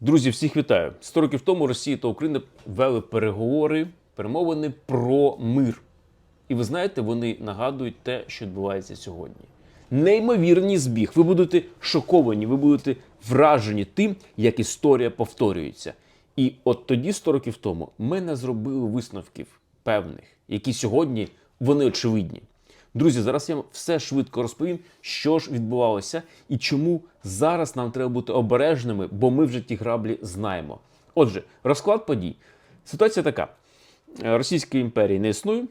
Друзі, всіх вітаю. Сто років тому Росія та Україна вели переговори, перемовини про мир. І ви знаєте, вони нагадують те, що відбувається сьогодні. Неймовірний збіг. Ви будете шоковані, ви будете вражені тим, як історія повторюється. І от тоді, 100 років тому, ми не зробили висновків певних, які сьогодні вони очевидні. Друзі, зараз я вам все швидко розповім, що ж відбувалося і чому зараз нам треба бути обережними, бо ми вже ті граблі знаємо. Отже, розклад подій. Ситуація така: Російської імперії не існує,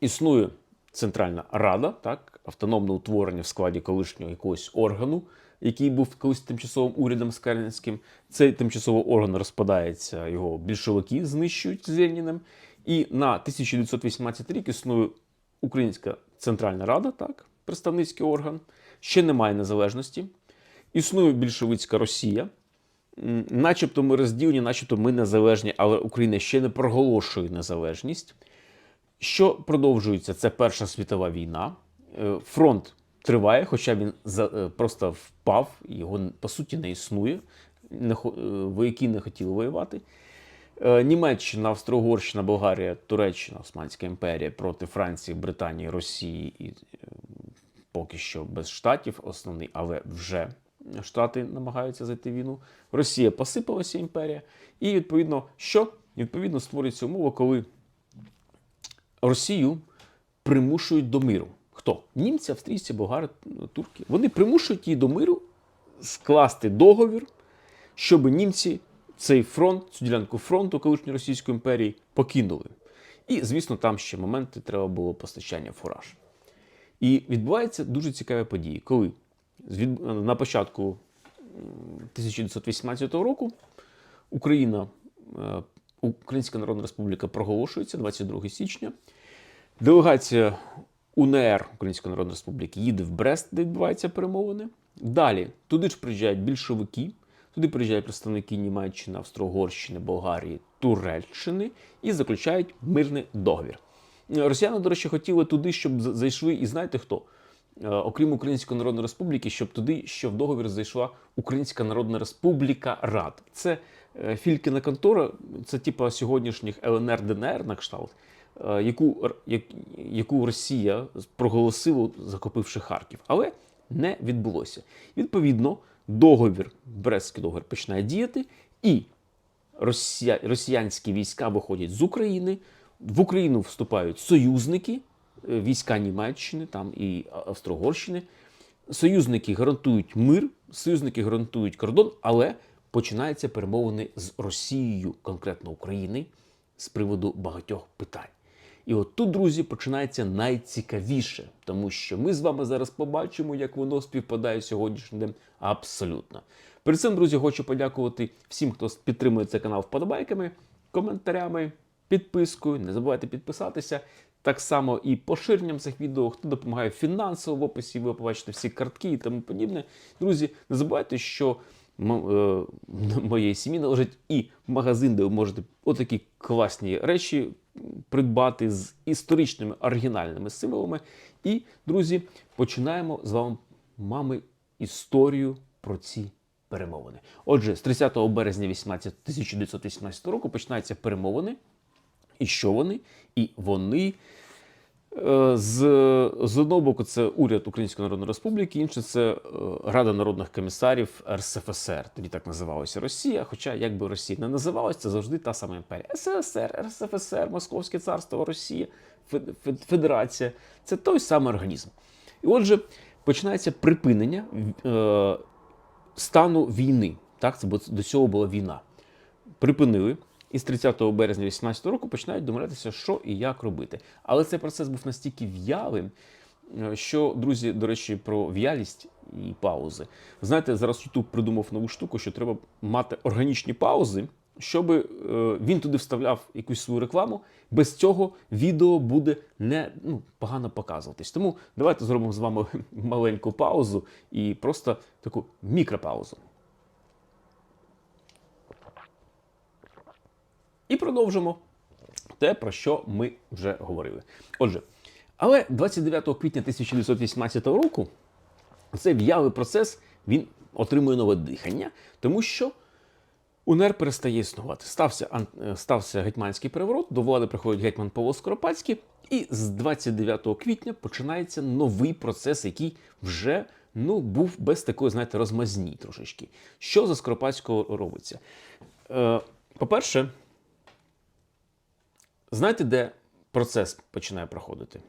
існує Центральна Рада, так, автономне утворення в складі колишнього якогось органу, який був колись тимчасовим урядом Скарненським. Цей тимчасовий орган розпадається, його більшовики знищують з Леніним. І на 1918 рік існує Українська Центральна Рада, так, представницький орган, ще немає незалежності. Існує більшовицька Росія. Начебто ми розділені, начебто ми незалежні, але Україна ще не проголошує незалежність. Що продовжується? Це Перша світова війна. Е, Фронт триває, хоча він е, просто впав, його по суті не існує. Е, Вояки не хотіли воювати. Е, Німеччина, Австро-Угорщина, Болгарія, Туреччина, Османська імперія проти Франції, Британії, Росії і е, поки що без штатів, основний, але вже штати намагаються зайти війну. Росія посипалася імперія, і відповідно, що відповідно створюється умова, коли Росію примушують до миру. Хто? Німці, австрійці, болгари, турки. Вони примушують її до миру скласти договір, щоб німці цей фронт, цю ділянку фронту колишньої Російської імперії покинули. І, звісно, там ще моменти треба було постачання фураж. І відбуваються дуже цікаві події, коли на початку 1918 року Україна, е, Українська Народна Республіка проголошується 22 січня. Делегація УНР Української Народної Республіки їде в Брест, де відбуваються перемовини. Далі туди ж приїжджають більшовики, туди приїжджають представники Німеччини, Австро-Угорщини, Болгарії, Туреччини і заключають мирний договір. Росіяни, до речі, хотіли туди, щоб зайшли, і знаєте хто? Е, Окрім Української Народної Республіки, щоб туди ще в договір зайшла Українська Народна Республіка Рад. Це е, фількіна контора, це типа сьогоднішніх ЛНР ДНР на кшталт, е, яку, яку Росія проголосила, захопивши Харків. Але не відбулося. Відповідно, договір, Брестський договір починає діяти, і росія, росіянські війська виходять з України. В Україну вступають союзники, е, війська Німеччини там і Австро-Угорщини. Союзники гарантують мир, союзники гарантують кордон, але починаються перемовини з Росією, конкретно України, з приводу багатьох питань. І от тут, друзі, починається найцікавіше, тому що ми з вами зараз побачимо, як воно співпадає сьогоднішнім днем абсолютно. Перед цим, друзі, хочу подякувати всім, хто підтримує цей канал вподобайками, коментарями, підпискою. Не забувайте підписатися. Так само і поширенням цих відео, хто допомагає фінансово в описі, ви побачите всі картки і тому подібне. Друзі, не забувайте, що моєї сім'ї належить і магазин, де ви можете отакі класні речі придбати з історичними оригінальними символами. І, друзі, починаємо з вами мами історію про ці перемовини. Отже, з 30 березня 18 1918 року починаються перемовини. І що вони? І вони е, з, з одного боку це уряд Української Народної Республіки, інше це е, Рада народних комісарів РСФСР. Тоді так називалася Росія. Хоча, як би Росія не називалась, це завжди та сама імперія. СССР, РСФСР, Московське царство, Росія, Фед- Фед- Федерація це той самий організм. І отже, починається припинення е, стану війни. Так, це до цього була війна припинили. І з 30 березня 2018 року починають домовлятися, що і як робити. Але цей процес був настільки в'ялим, е, що, друзі, до речі, про в'ялість і паузи. Знаєте, зараз YouTube придумав нову штуку, що треба мати органічні паузи, щоб е, він туди вставляв якусь свою рекламу. Без цього відео буде не ну, погано показуватись. Тому давайте зробимо з вами маленьку паузу і просто таку мікропаузу. І продовжимо те, про що ми вже говорили. Отже, але 29 квітня 1918 року цей в'ялий процес він отримує нове дихання, тому що УНР перестає існувати. Стався, е, стався гетьманський переворот, до влади приходить гетьман Павло Скоропадський, і з 29 квітня починається новий процес, який вже ну, був без такої, знаєте, розмазні трошечки. Що за Скоропадського робиться? Е, по-перше, знаєте, де процес починає проходити?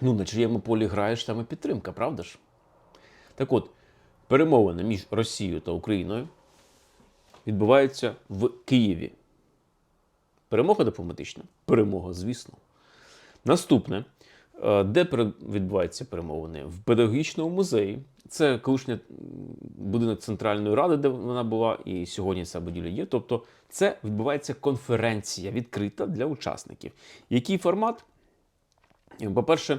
Ну, на чиєму полі граєш, там і підтримка, правда ж? Так от, перемовини між Росією та Україною відбуваються в Києві. Перемога дипломатична? Перемога, звісно. Наступне, де відбуваються перемовини? В педагогічному музеї. Це колишній будинок Центральної ради, де вона була, і сьогодні ця будівля є. Тобто, це відбувається конференція відкрита для учасників. Який формат? По-перше,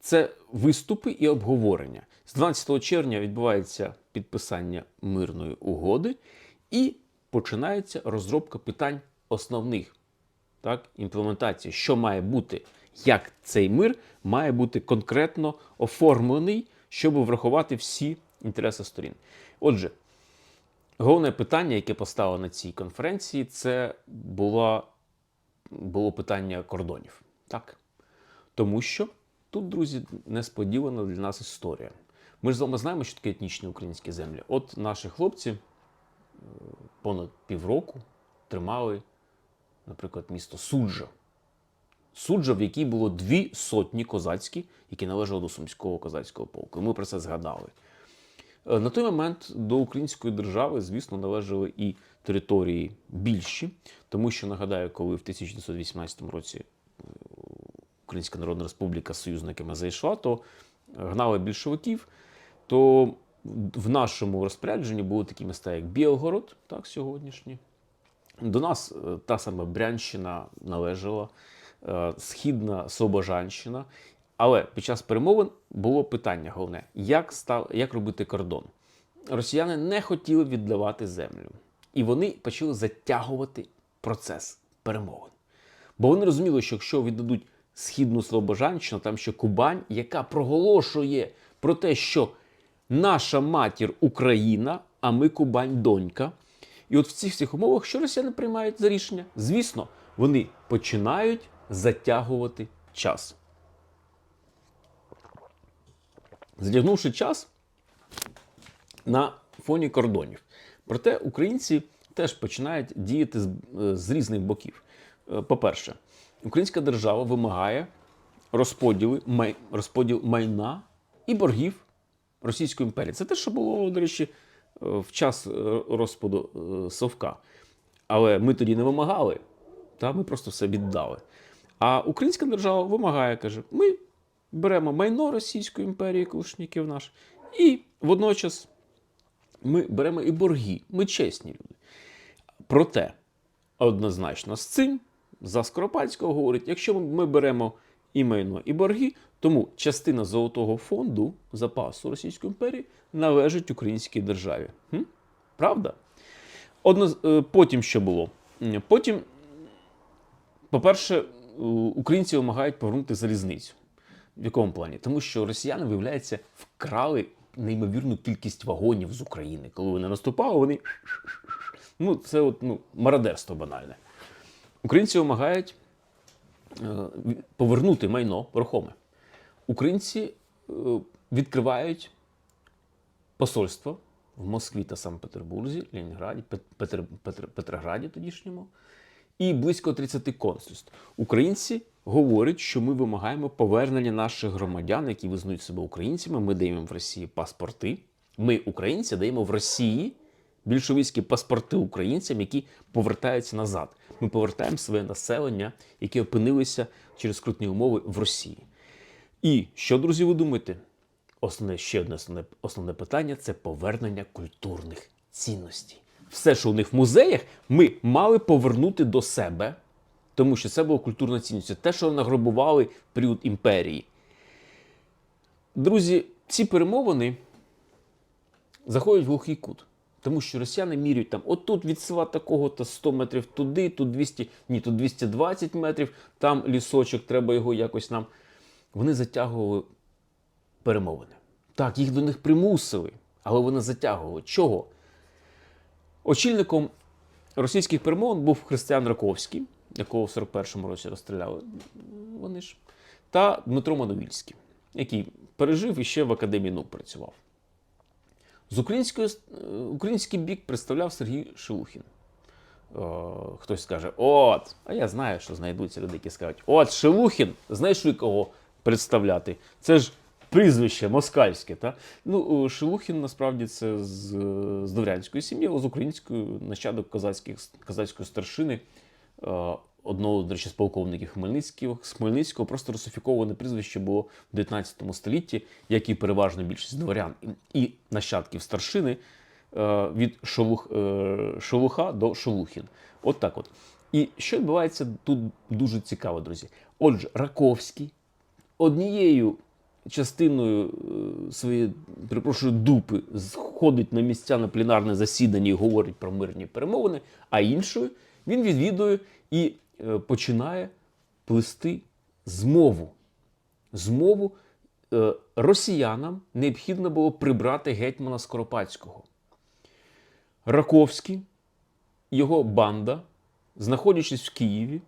це виступи і обговорення. З 12 червня відбувається підписання мирної угоди і починається розробка питань основних, так, імплементації, що має бути, як цей мир має бути конкретно оформлений, щоб врахувати всі інтереси сторін. Отже, головне питання, яке поставило на цій конференції, це було, було питання кордонів. Так? Тому що тут, друзі, несподівана для нас історія. Ми ж з вами знаємо, що таке етнічні українські землі. От наші хлопці е, понад півроку тримали, наприклад, місто Суджа. Суджа, в якій було дві сотні козацькі, які належали до Сумського козацького полку. Ми про це згадали. Е, На той момент до української держави, звісно, належали і території більші, тому що нагадаю, коли в 1918 році е, Українська Народна Республіка з союзниками зайшла, то гнали більшовиків, то в нашому розпорядженні були такі міста, як Білгород, так сьогоднішні. До нас е, та сама Брянщина належала, Східна Слобожанщина. Але під час перемовин було питання головне: як, став, як робити кордон? Росіяни не хотіли віддавати землю. І вони почали затягувати процес перемовин. Бо вони розуміли, що якщо віддадуть східну Слобожанщину, там ще Кубань, яка проголошує про те, що наша матір Україна, а ми Кубань донька. І от в цих всіх умовах, що росіяни приймають за рішення? Звісно, вони починають затягувати час. Затягнувши час на фоні кордонів. Проте українці теж починають діяти з, е, з різних боків. Е, По-перше, українська держава вимагає розподіли, май, розподіл майна і боргів Російської імперії. Це те, що було, до речі, е, в час розпаду Совка. Але ми тоді не вимагали, та ми просто все віддали. А українська держава вимагає, каже: ми беремо майно Російської імперії, колишніків наш, і водночас ми беремо і борги. Ми чесні люди. Проте, однозначно з цим за Скоропадського говорить: якщо ми беремо і майно, і борги, тому частина золотого фонду запасу Російської імперії належить українській державі. Хм? Правда? Одно, е, потім що було? Потім, по-перше, українці вимагають повернути залізницю. В якому плані? Тому що росіяни, виявляється, вкрали неймовірну кількість вагонів з України. Коли вони наступали, вони. Ну, це от, ну, мародерство банальне. Українці вимагають е, повернути майно рухоме. Українці е, відкривають посольство в Москві та Санкт-Петербурзі, Ленінграді, Пет- Петр, Петр, Петрограді тодішньому, і близько 30 консульств. Українці говорять, що ми вимагаємо повернення наших громадян, які визнають себе українцями. Ми даємо в Росії паспорти. Ми, українці, даємо в Росії більшовицькі паспорти українцям, які повертаються назад. Ми повертаємо своє населення, яке опинилися через скрутні умови в Росії. І що, друзі, ви думаєте? Основне ще одне основне, основне питання це повернення культурних цінностей. Все, що у них в музеях, ми мали повернути до себе, тому що це була культурна цінність. Це те, що награбували в період імперії. Друзі, ці перемовини заходять в глухий кут. Тому що росіяни міряють там, отут від села такого-то 100 метрів туди, тут 200, ні, тут 220 метрів, там лісочок, треба його якось нам. Вони затягували перемовини. Так, їх до них примусили, але вони затягували. Чого? Очільником російських перемовин був Християн Раковський, якого в 41-му році розстріляли вони ж, та Дмитро Мановільський, який пережив і ще в Академії наук працював. З української, е, український бік представляв Сергій Шелухін. Е, хтось скаже, от, а я знаю, що знайдуться люди, які скажуть, от Шелухін, знаєш кого представляти? Це ж прізвище москальське. Та? Ну, е, Шелухін насправді це з, з дворянської сім'ї, з української нащадок козацьких, козацької старшини, е, одного, до речі, з полковників Хмельницького, Хмельницького, просто русифіковане прізвище було в 19 столітті, як і переважна більшість дворян і, нащадків старшини е, від Шолух, е, Шолуха до Шолухін. От так от. І що відбувається тут дуже цікаво, друзі. Отже, Раковський однією частиною е, своєї, перепрошую, дупи сходить на місця на пленарне засідання і говорить про мирні перемовини, а іншою він відвідує і е, починає плести змову. Змову е, росіянам необхідно було прибрати гетьмана Скоропадського. Раковський, його банда, знаходячись в Києві,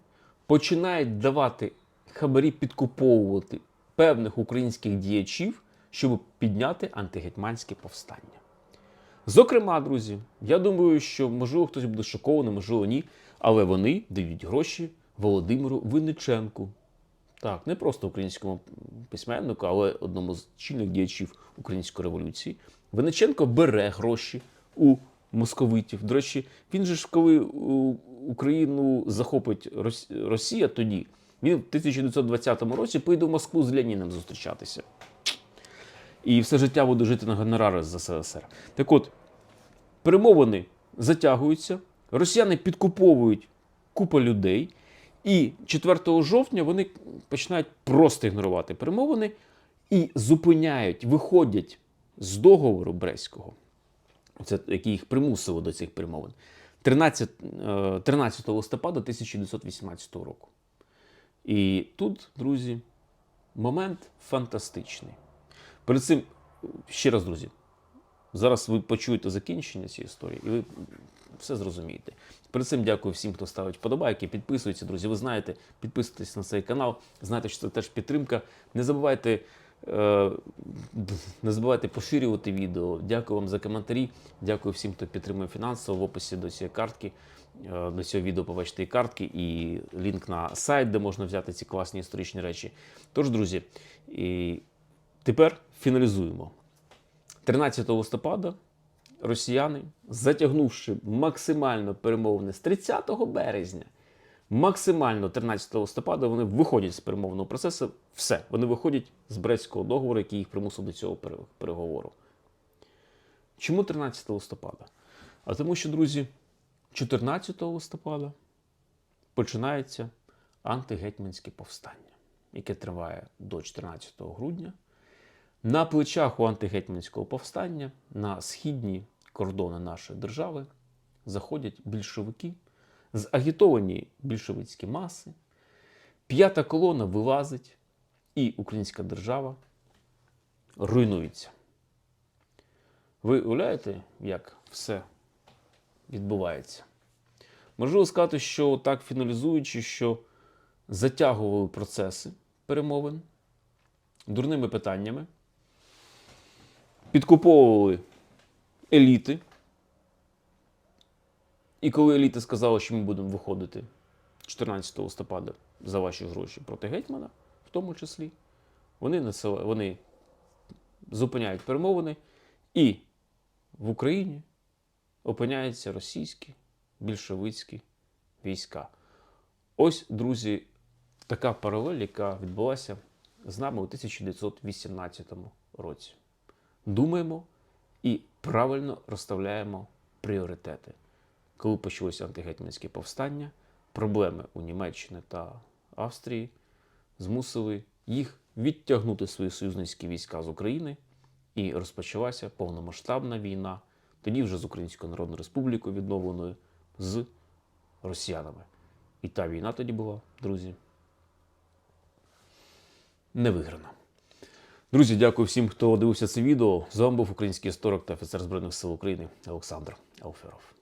починають давати хабарі підкуповувати певних українських діячів, щоб підняти антигетьманське повстання. Зокрема, друзі, я думаю, що можливо хтось буде шокований, можливо, ні, але вони дають гроші Володимиру Винниченку. Так, не просто українському письменнику, але одному з чільних діячів української революції. Винниченко бере гроші у московитів. До речі, він же ж коли Україну захопить Росія тоді, він в 1920 році поїде в Москву з Леніним зустрічатися. І все життя буде жити на гонорари з СССР. Так от, перемовини затягуються, росіяни підкуповують купу людей, і 4 жовтня вони починають просто ігнорувати перемовини і зупиняють, виходять з договору Брестського, це, який їх примусило до цих перемовин, 13, е, 13 листопада 1918 року. І тут, друзі, момент фантастичний. Перед цим, ще раз, друзі, зараз ви почуєте закінчення цієї історії, і ви все зрозумієте. Перед цим дякую всім, хто ставить вподобайки, підписується, друзі. Ви знаєте, підписуйтесь на цей канал. Знаєте, що це теж підтримка. Не забувайте. е, Не забувайте поширювати відео. Дякую вам за коментарі. Дякую всім, хто підтримує фінансово. В описі до цієї картки, до цього відео побачите і картки, і лінк на сайт, де можна взяти ці класні історичні речі. Тож, друзі, і тепер фіналізуємо. 13 листопада росіяни, затягнувши максимально перемовини з 30 березня, максимально 13 листопада вони виходять з перемовного процесу. Все, вони виходять з Брестського договору, який їх примусив до цього переговору. Чому 13 листопада? А тому що, друзі, 14 листопада починається антигетьманське повстання, яке триває до 14 грудня. На плечах у антигетьманського повстання на східні кордони нашої держави заходять більшовики, загітовані більшовицькі маси. П'ята колона вилазить, і українська держава руйнується. Ви уявляєте, як все відбувається? Можливо сказати, що так фіналізуючи, що затягували процеси перемовин дурними питаннями, підкуповували еліти. І коли еліти сказали, що ми будемо виходити 14 листопада за ваші гроші проти гетьмана, в тому числі, вони, насила- вони зупиняють перемовини, і в Україні опиняються російські більшовицькі війська. Ось, друзі, така паралель, яка відбулася з нами у 1918 році. Думаємо і правильно розставляємо пріоритети. Коли почалося антигетьманське повстання, проблеми у Німеччині та Австрії змусили їх відтягнути свої союзницькі війська з України, і розпочалася повномасштабна війна, тоді вже з Українською Народною Республікою відновленою з росіянами. І та війна тоді була, друзі, не виграна. Друзі, дякую всім, хто дивився це відео. З вами був український історик та офіцер Збройних сил України Олександр Алферов.